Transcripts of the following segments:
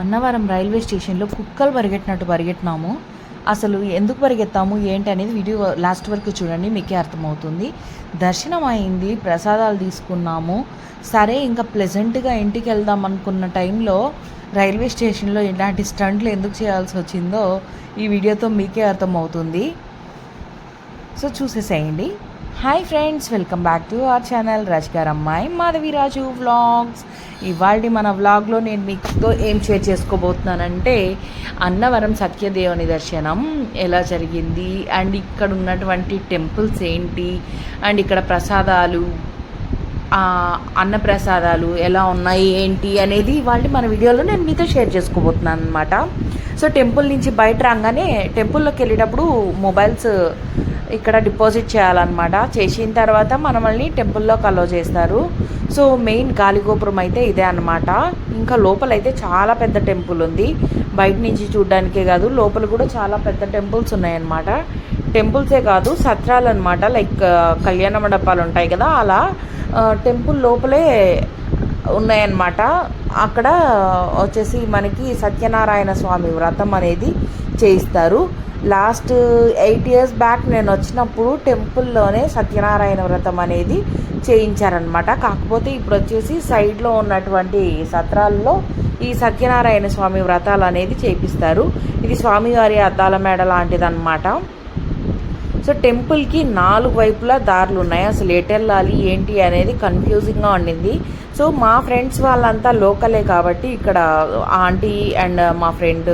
Annavaram railway స్టేషన్లో కుక్కలు పరిగెట్టినట్టు పరిగెట్టినాము. అసలు ఎందుకు పరిగెత్తాము ఏంటి అనేది వీడియో లాస్ట్ వరకు చూడండి మీకే అర్థమవుతుంది. దర్శనం అయింది ప్రసాదాలు తీసుకున్నాము. సరే ఇంకా ప్లెజెంట్గా ఇంటికి వెళ్దాం అనుకున్న టైంలో రైల్వే స్టేషన్లో ఇలాంటి స్టంట్లు ఎందుకు చేయాల్సి వచ్చిందో ఈ వీడియోతో మీకే అర్థమవుతుంది. సో చూసేసేయండి. Hi friends welcome back to our channel రాజుగారు అమ్మాయి మాధవిరాజు వ్లాగ్స్ ఇవాళ మన వ్లాగ్లో నేను మీతో ఏం షేర్ చేసుకోబోతున్నానంటే అన్నవరం సత్యదేవుని దర్శనం ఎలా జరిగింది అండ్ ఇక్కడ ఉన్నటువంటి టెంపుల్స్ ఏంటి అండ్ ఇక్కడ ప్రసాదాలు అన్నప్రసాదాలు ఎలా ఉన్నాయి ఏంటి అనేది ఇవాళ మన వీడియోలో నేను మీతో షేర్ చేసుకోబోతున్నాను అనమాట సో టెంపుల్ నుంచి బయట రాగానే టెంపుల్లోకి వెళ్ళేటప్పుడు మొబైల్స్ ఇక్కడ డిపాజిట్ చేయాలన్నమాట. చేసిన తర్వాత మనల్ని టెంపుల్లోకి అలో చేస్తారు. సో మెయిన్ గాలిగోపురం అయితే ఇదే అన్నమాట. ఇంకా లోపల అయితే చాలా పెద్ద టెంపుల్ ఉంది. బయట నుంచి చూడడానికే కాదు లోపల కూడా చాలా పెద్ద టెంపుల్స్ ఉన్నాయన్నమాట. టెంపుల్సే కాదు సత్రాలు అనమాట లైక్ కళ్యాణ మండపాలు ఉంటాయి కదా అలా టెంపుల్ లోపలే ఉన్నాయన్నమాట. అక్కడ వచ్చేసి మనకి సత్యనారాయణ స్వామి వ్రతం అనేది చేయిస్తారు. లాస్ట్ ఎయిట్ ఇయర్స్ బ్యాక్ నేను వచ్చినప్పుడు టెంపుల్లోనే సత్యనారాయణ వ్రతం అనేది చేయించారనమాట కాకపోతే ఇప్పుడు వచ్చేసి సైడ్లో ఉన్నటువంటి సత్రాల్లో ఈ సత్యనారాయణ స్వామి వ్రతాలు అనేది చేపిస్తారు. ఇది స్వామివారి అద్దాల మేడ లాంటిదన్నమాట. సో టెంపుల్కి నాలుగు వైపులా దారులు ఉన్నాయి. అసలు ఎటు వెళ్ళాలి ఏంటి అనేది కన్ఫ్యూజింగ్గా ఉండింది. సో మా ఫ్రెండ్స్ వాళ్ళంతా లోకలే కాబట్టి ఇక్కడ ఆంటీ అండ్ మా ఫ్రెండ్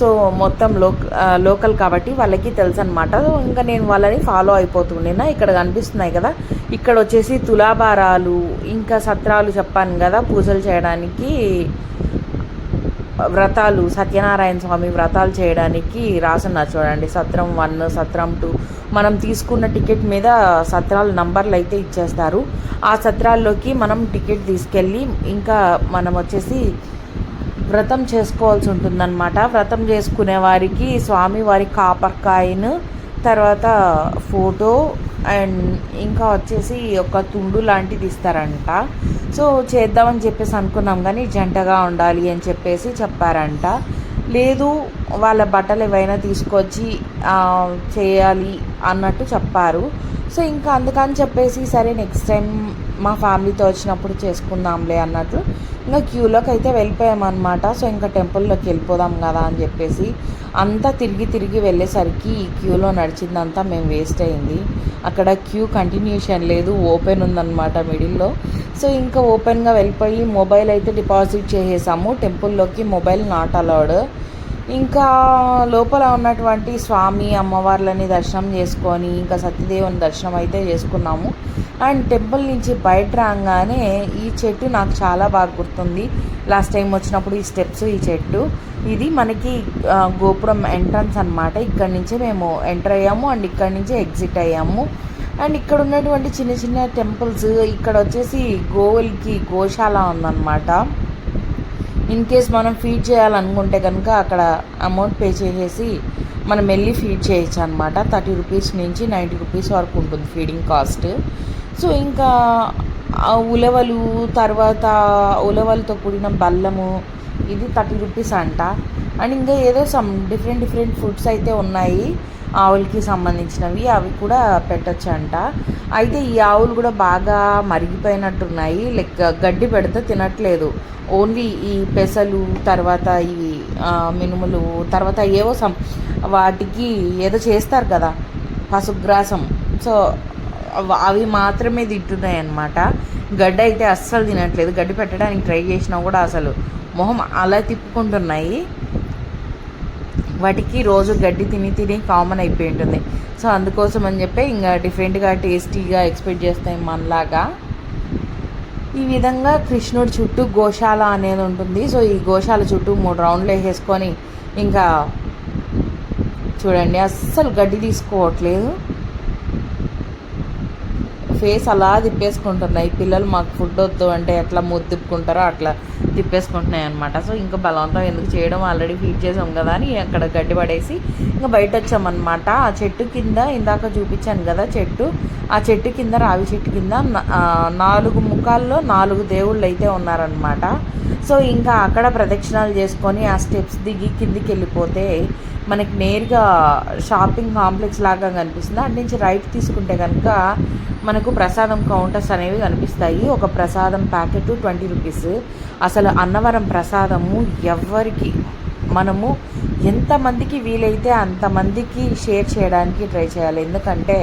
సో మొత్తం లోక్ లోకల్ కాబట్టి వాళ్ళకి తెలుసు అనమాట ఇంకా నేను వాళ్ళని ఫాలో అయిపోతుండేనా ఇక్కడ కనిపిస్తున్నాయి కదా. ఇక్కడ వచ్చేసి తులాభారాలు ఇంకా సత్రాలు చెప్పాను కదా పూజలు చేయడానికి. వ్రతాలు సత్యనారాయణ స్వామి వ్రతాలు చేయడానికి రాసున్నారు చూడండి. సత్రం వన్ సత్రం టూ. మనం తీసుకున్న టికెట్ మీద సత్రాల నంబర్లు అయితే ఇచ్చేస్తారు. ఆ సత్రాల్లోకి మనం టికెట్ తీసుకెళ్ళి ఇంకా మనం వచ్చేసి వ్రతం చేసుకోవాల్సి ఉంటుందన్నమాట. వ్రతం చేసుకునే వారికి స్వామి వారి కాపర్కాయను తర్వాత ఫోటో అండ్ ఇంకా వచ్చేసి ఒక తుండు లాంటిది ఇస్తారంట. సో చేద్దామని చెప్పేసి అనుకున్నాం కానీ జంటగా ఉండాలి అని చెప్పేసి చెప్పారంట. లేదు వాళ్ళ బట్టలు ఏవైనా తీసుకొచ్చి చేయాలి అన్నట్టు చెప్పారు. సో ఇంకా అందుకని చెప్పేసి సరే నెక్స్ట్ టైం మా ఫ్యామిలీతో వచ్చినప్పుడు చేసుకుందాంలే అన్నట్లు ఇంకా క్యూలోకి అయితే వెళ్ళిపోయామన్నమాట. సో ఇంకా టెంపుల్లోకి వెళ్ళిపోదాం కదా అని చెప్పేసి అంతా తిరిగి తిరిగి వెళ్ళేసరికి ఈ క్యూలో నడిచిందంతా మేము వేస్ట్ అయింది. అక్కడ క్యూ కంటిన్యూషన్ లేదు ఓపెన్ ఉందన్నమాట మిడిల్లో. సో ఇంకా ఓపెన్గా వెళ్ళిపోయి మొబైల్ అయితే డిపాజిట్ చేసేసాము. టెంపుల్లోకి మొబైల్ నాట్ అలౌడ్. ఇంకా లోపల ఉన్నటువంటి స్వామి అమ్మవార్లని దర్శనం చేసుకొని ఇంకా సత్యదేవుని దర్శనం అయితే చేసుకున్నాము. అండ్ టెంపుల్ నుంచి బయట రాగానే ఈ చెట్టు నాకు చాలా బాగా గుర్తుంది. లాస్ట్ టైం వచ్చినప్పుడు ఈ స్టెప్స్ ఈ చెట్టు. ఇది మనకి గోపురం ఎంట్రన్స్ అనమాట ఇక్కడ నుంచే మేము ఎంటర్ అయ్యాము అండ్ ఇక్కడ నుంచే ఎగ్జిట్ అయ్యాము. అండ్ ఇక్కడ ఉన్నటువంటి చిన్న చిన్న టెంపుల్స్ ఇక్కడ వచ్చేసి గోవులకి గోశాల ఉందన్నమాట. ఇన్ కేస్ మనం ఫీడ్ చేయాలనుకుంటే కనుక అక్కడ అమౌంట్ పే చేసేసి మనం వెళ్ళి ఫీడ్ చేయొచ్చు అనమాట థర్టీ రూపీస్ నుంచి నైంటీ రూపీస్ వరకు ఉంటుంది ఫీడింగ్ కాస్ట్. సో ఇంకా ఉలవలు తర్వాత ఉలవలతో కూడిన బల్లము ఇది థర్టీ రూపీస్ అంట. అండ్ ఇంకా ఏదో సమ్ డిఫరెంట్ డిఫరెంట్ ఫుడ్స్ అయితే ఉన్నాయి ఆవులకి సంబంధించినవి అవి కూడా పెట్టచ్చు అంట అయితే ఈ ఆవులు కూడా బాగా మరిగిపోయినట్టున్నాయి లైక్ గడ్డి పెడితే తినట్లేదు. ఓన్లీ ఈ పెసలు తర్వాత ఇవి మినుములు తర్వాత ఏవో సం వాటికి ఏదో చేస్తారు కదా పశుగ్రాసం సో అవి మాత్రమే తింటున్నాయి అన్నమాట గడ్డ అయితే అస్సలు తినట్లేదు. గడ్డి పెట్టడానికి ట్రై చేసినా కూడా అసలు మొహం అలా తిప్పుకుంటున్నాయి. వాటికి రోజు గడ్డి తిని తిని కామన్ అయిపోయి ఉంటుంది. సో అందుకోసం అని చెప్పి ఇంకా డిఫరెంట్గా టేస్టీగా ఎక్స్పెక్ట్ చేస్తాయి మనలాగా. ఈ విధంగా కృష్ణుడి చుట్టూ గోశాల అనేది ఉంటుంది. సో ఈ గోశాల చుట్టూ మూడు రౌండ్లు వేసేసుకొని ఇంకా చూడండి అస్సలు గడ్డి తీసుకోవట్లేదు. ఫేస్ అలా తిప్పేసుకుంటున్నాయి. పిల్లలు మాకు ఫుడ్ వద్దు అంటే ఎట్లా మూతి తిప్పుకుంటారో అట్లా తిప్పేసుకుంటున్నాయి అనమాట సో ఇంకా బలవంతం ఎందుకు చేయడం ఆల్రెడీ ఫీడ్ చేసాం కదా అని అక్కడ గడ్డి పడేసి ఇంకా బయట వచ్చామన్నమాట ఆ చెట్టు కింద ఇందాక చూపించాను కదా చెట్టు. ఆ చెట్టు కింద రావి చెట్టు కింద నాలుగు ముఖాల్లో నాలుగు దేవుళ్ళు అయితే ఉన్నారనమాట సో ఇంకా అక్కడ ప్రదక్షిణాలు చేసుకొని ఆ స్టెప్స్ దిగి కిందికి వెళ్ళిపోతే మనకి నేరుగా షాపింగ్ కాంప్లెక్స్ లాగా కనిపిస్తుంది. అటు నుంచి రైట్ తీసుకుంటే కనుక మనకు ప్రసాదం కౌంటర్స్ అనేవి కనిపిస్తాయి. ఒక ప్రసాదం ప్యాకెట్ ట్వంటీ రూపీస్. అసలు అన్నవరం ప్రసాదము ఎవరికి మనము ఎంతమందికి వీలైతే అంతమందికి షేర్ చేయడానికి ట్రై చేయాలి. ఎందుకంటే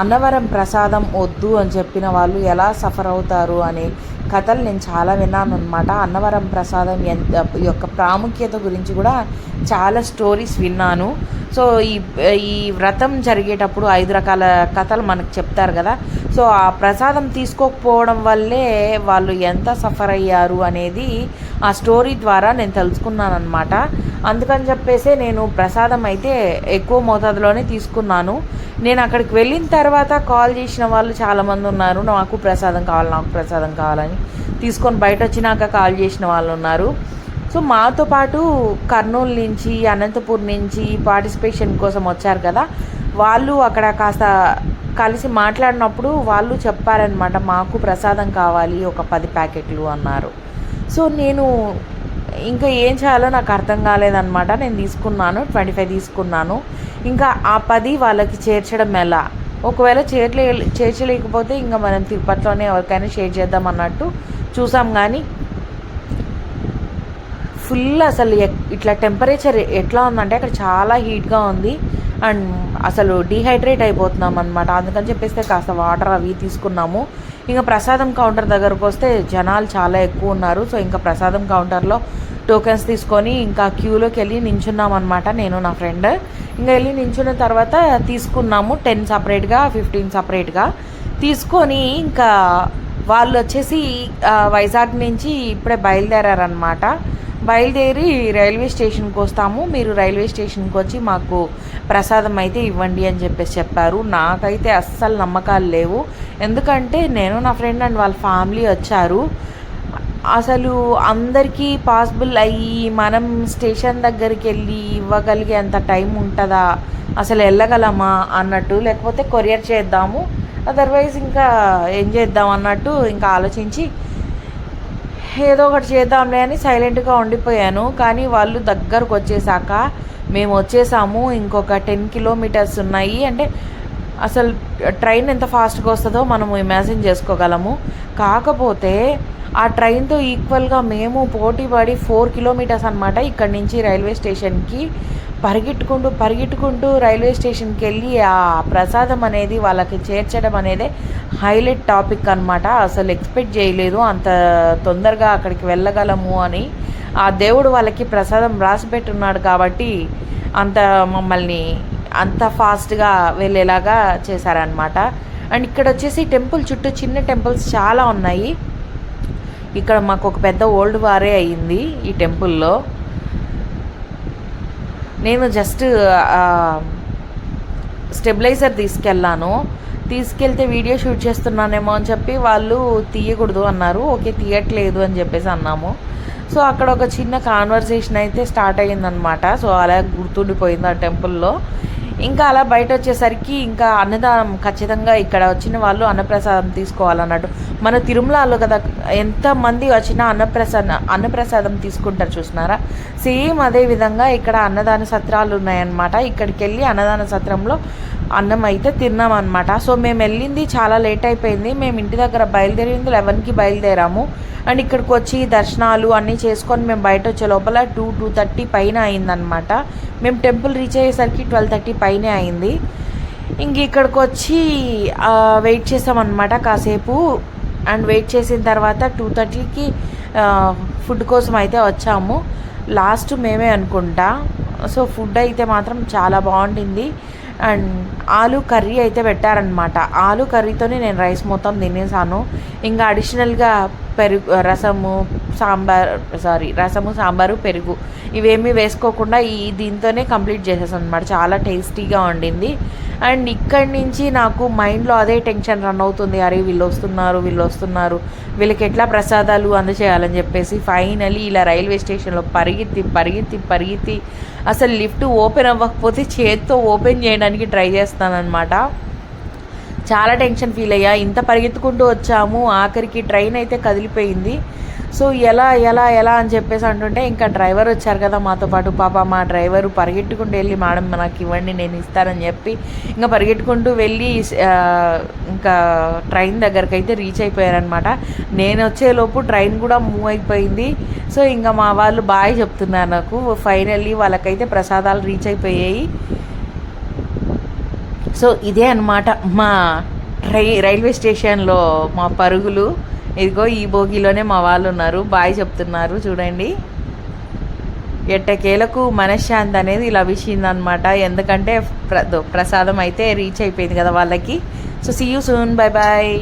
అన్నవరం ప్రసాదం వద్దు అని చెప్పిన వాళ్ళు ఎలా సఫర్ అవుతారు అనే కథలు నేను చాలా విన్నాను అనమాట అన్నవరం ప్రసాదం ఎంత యొక్క ప్రాముఖ్యత గురించి కూడా చాలా స్టోరీస్ విన్నాను. సో ఈ ఈ వ్రతం జరిగేటప్పుడు ఐదు రకాల కథలు మనకు చెప్తారు కదా. సో ఆ ప్రసాదం తీసుకోకపోవడం వల్లే వాళ్ళు ఎంత సఫర్ అయ్యారు అనేది ఆ స్టోరీ ద్వారా నేను తెలుసుకున్నాను అనమాట అందుకని చెప్పేసి నేను ప్రసాదం అయితే ఎక్కువ మోతాదులోనే తీసుకున్నాను. నేను అక్కడికి వెళ్ళిన తర్వాత కాల్ చేసిన వాళ్ళు చాలామంది ఉన్నారు. నాకు ప్రసాదం కావాలి నాకు ప్రసాదం కావాలని తీసుకొని బయట వచ్చినాక కాల్ చేసిన వాళ్ళు ఉన్నారు. సో మాతో పాటు కర్నూలు నుంచి అనంతపూర్ నుంచి పార్టిసిపేషన్ కోసం వచ్చారు కదా. వాళ్ళు అక్కడ కాస్త కలిసి మాట్లాడినప్పుడు వాళ్ళు చెప్పారనమాట మాకు ప్రసాదం కావాలి ఒక పది ప్యాకెట్లు అన్నారు. సో నేను ఇంకా ఏం చేయాలో నాకు అర్థం కాలేదన్నమాట. నేను తీసుకున్నాను ట్వంటీ ఫైవ్ తీసుకున్నాను. ఇంకా ఆ పది వాళ్ళకి చేర్చడం ఎలా? ఒకవేళ చేర్చలే చేర్చలేకపోతే ఇంకా మనం తిరుపతిలోనే ఎవరికైనా షేర్ చేద్దాం అన్నట్టు చూసాం కానీ ఫుల్ అసలు ఎక్- ఇట్లా టెంపరేచర్ ఎట్లా ఉందంటే అక్కడ చాలా హీట్గా ఉంది. అండ్ అసలు డిహైడ్రేట్ అయిపోతున్నాం అనమాట అందుకని చెప్పేస్తే కాస్త వాటర్ అవి తీసుకున్నాము. ఇంకా ప్రసాదం కౌంటర్ దగ్గరకు వస్తే జనాలు చాలా ఎక్కువ ఉన్నారు. సో ఇంకా ప్రసాదం కౌంటర్లో టోకెన్స్ తీసుకొని ఇంకా క్యూలోకి వెళ్ళి నించున్నాం అనమాట నేను నా ఫ్రెండ్. ఇంకా వెళ్ళి నించున్న తర్వాత తీసుకున్నాము టెన్ సపరేట్గా ఫిఫ్టీన్ సపరేట్గా. తీసుకొని ఇంకా వాళ్ళు వచ్చేసి వైజాగ్ నుంచి ఇప్పుడే బయలుదేరారనమాట బయలుదేరి రైల్వే స్టేషన్కి వస్తాము. మీరు రైల్వే స్టేషన్కి వచ్చి మాకు ప్రసాదం అయితే ఇవ్వండి అని చెప్పేసి చెప్పారు. నాకైతే అస్సలు నమ్మకాలు లేవు. ఎందుకంటే నేను నా ఫ్రెండ్ అండ్ వాళ్ళ ఫ్యామిలీ వచ్చారు. అసలు అందరికీ పాసిబుల్ అయ్యి మనం స్టేషన్ దగ్గరికి వెళ్ళి ఇవ్వగలిగే అంత టైం ఉంటుందా? అసలు వెళ్ళగలమా? అన్నట్టు లేకపోతే కొరియర్ చేద్దాము. అదర్వైజ్ ఇంకా ఏం చేద్దాం అన్నట్టు ఇంకా ఆలోచించి ఏదో ఒకటి చేద్దాంలే అని సైలెంట్గా ఉండిపోయాను. కానీ వాళ్ళు దగ్గరకు వచ్చేసాక మేము వచ్చేసాము. ఇంకొక టెన్ కిలోమీటర్స్ ఉన్నాయి. అంటే అసలు ట్రైన్ ఎంత ఫాస్ట్గా వస్తుందో మనము ఇమాజిన్ చేసుకోగలము. కాకపోతే ఆ ట్రైన్తో ఈక్వల్గా మేము పోటీ పడి ఫోర్ కిలోమీటర్స్ అనమాట ఇక్కడి నుంచి రైల్వే స్టేషన్కి పరిగెట్టుకుంటూ పరిగెట్టుకుంటూ రైల్వే స్టేషన్కి వెళ్ళి ఆ ప్రసాదం అనేది వాళ్ళకి చేర్చడం అనేది హైలైట్ టాపిక్ అనమాట అసలు ఎక్స్పెక్ట్ చేయలేదు అంత తొందరగా అక్కడికి వెళ్ళగలము అని. ఆ దేవుడు వాళ్ళకి ప్రసాదం రాసి పెట్టున్నాడు కాబట్టి అంత మమ్మల్ని అంత ఫాస్ట్గా వెళ్ళేలాగా చేశారనమాట అండ్ ఇక్కడ వచ్చేసి టెంపుల్ చుట్టూ చిన్న టెంపుల్స్ చాలా ఉన్నాయి. ఇక్కడ మాకు ఒక పెద్ద ఓల్డ్ వారే అయ్యింది ఈ టెంపుల్లో. నేను జస్ట్ స్టెబిలైజర్ తీసుకెళ్ళాను. తీసుకెళ్తే వీడియో షూట్ చేస్తున్నానేమో అని చెప్పి వాళ్ళు తీయకూడదు అన్నారు. ఓకే తీయట్లేదు అని చెప్పేసి అన్నాము. సో అక్కడ ఒక చిన్న కాన్వర్సేషన్ అయితే స్టార్ట్ అయ్యిందనమాట సో అలా గుర్తుండిపోయింది ఆ టెంపుల్లో ఇంకా అలా బయట వచ్చేసరికి ఇంకా అన్నదానం ఖచ్చితంగా ఇక్కడ వచ్చిన వాళ్ళు అన్నప్రసాదం తీసుకోవాలన్నట్టు. మన తిరుమలలో కదా ఎంతమంది వచ్చినా అన్నప్రసాద అన్నప్రసాదం తీసుకుంటారు చూసినారా? సేమ్ అదే విధంగా ఇక్కడ అన్నదాన సత్రాలు ఉన్నాయన్నమాట. ఇక్కడికి వెళ్ళి అన్నదాన సత్రంలో అన్నం అయితే తిన్నాం అనమాట సో మేము వెళ్ళింది చాలా లేట్ అయిపోయింది. మేము ఇంటి దగ్గర బయలుదేరింది లెవెన్కి బయలుదేరాము. అండ్ ఇక్కడికి వచ్చి దర్శనాలు అన్నీ చేసుకొని మేము బయట వచ్చే లోపల టూ టూ థర్టీ పైన అయిందనమాట మేము టెంపుల్ రీచ్ అయ్యేసరికి ట్వెల్వ్ థర్టీ పైనే అయింది. ఇంక ఇక్కడికి వచ్చి వెయిట్ చేసామన్నమాట కాసేపు. అండ్ వెయిట్ చేసిన తర్వాత టూ థర్టీకి ఫుడ్ కోసం అయితే వచ్చాము. లాస్ట్ మేమే అనుకుంటా. సో ఫుడ్ అయితే మాత్రం చాలా బాగుండింది. అండ్ ఆలు కర్రీ అయితే పెట్టారనమాట ఆలు కర్రీతోనే నేను రైస్ మొత్తం తినేసాను. ఇంకా అడిషనల్గా పెరుగు రసము సాంబార్ సారీ రసము సాంబారు పెరుగు. ఇవేమీ వేసుకోకుండా ఈ దీంతోనే కంప్లీట్ చేసేసాను అనమాట చాలా టేస్టీగా వండింది. అండ్ ఇక్కడి నుంచి నాకు మైండ్లో అదే టెన్షన్ రన్ అవుతుంది. అరే వీళ్ళు వస్తున్నారు వీళ్ళు వస్తున్నారు. వీళ్ళకి ఎట్లా ప్రసాదాలు అందచేయాలని చెప్పేసి ఫైనలీ ఇలా రైల్వే స్టేషన్లో పరిగెత్తి పరిగెత్తి పరిగెత్తి అసలు లిఫ్ట్ ఓపెన్ అవ్వకపోతే చేత్తో ఓపెన్ చేయడానికి ట్రై చేస్తానన్నమాట. చాలా టెన్షన్ ఫీల్ అయ్యా. ఇంత పరిగెత్తుకుంటూ వచ్చాము. ఆఖరికి ట్రైన్ అయితే కదిలిపోయింది. సో ఎలా ఎలా ఎలా అని చెప్పేసి అంటుంటే ఇంకా డ్రైవర్ వచ్చారు కదా మాతో పాటు. పాప మా డ్రైవర్ పరిగెట్టుకుంటూ వెళ్ళి మేడం నాకు ఇవ్వండి నేను ఇస్తానని చెప్పి ఇంకా పరిగెట్టుకుంటూ వెళ్ళి ఇంకా ట్రైన్ దగ్గరికి అయితే రీచ్ అయిపోయారనమాట నేను వచ్చేలోపు ట్రైన్ కూడా మూవ్ అయిపోయింది. సో ఇంకా మా వాళ్ళు బాయ్ చెప్తున్నారు నాకు. ఫైనల్లీ వాళ్ళకైతే ప్రసాదాలు రీచ్ అయిపోయాయి. సో ఇదే అన్నమాట మా రై రైల్వే స్టేషన్లో మా పరుగులు. ఇదిగో ఈ బోగిలోనే మా వాళ్ళు ఉన్నారు. బాయ్ చెప్తున్నారు. చూడండి. ఎట్టకేలకు మనశ్శాంతి అనేది లభించిందనమాట ఎందుకంటే ప్ర ప్రసాదం అయితే రీచ్ అయిపోయింది కదా వాళ్ళకి. So see you soon bye bye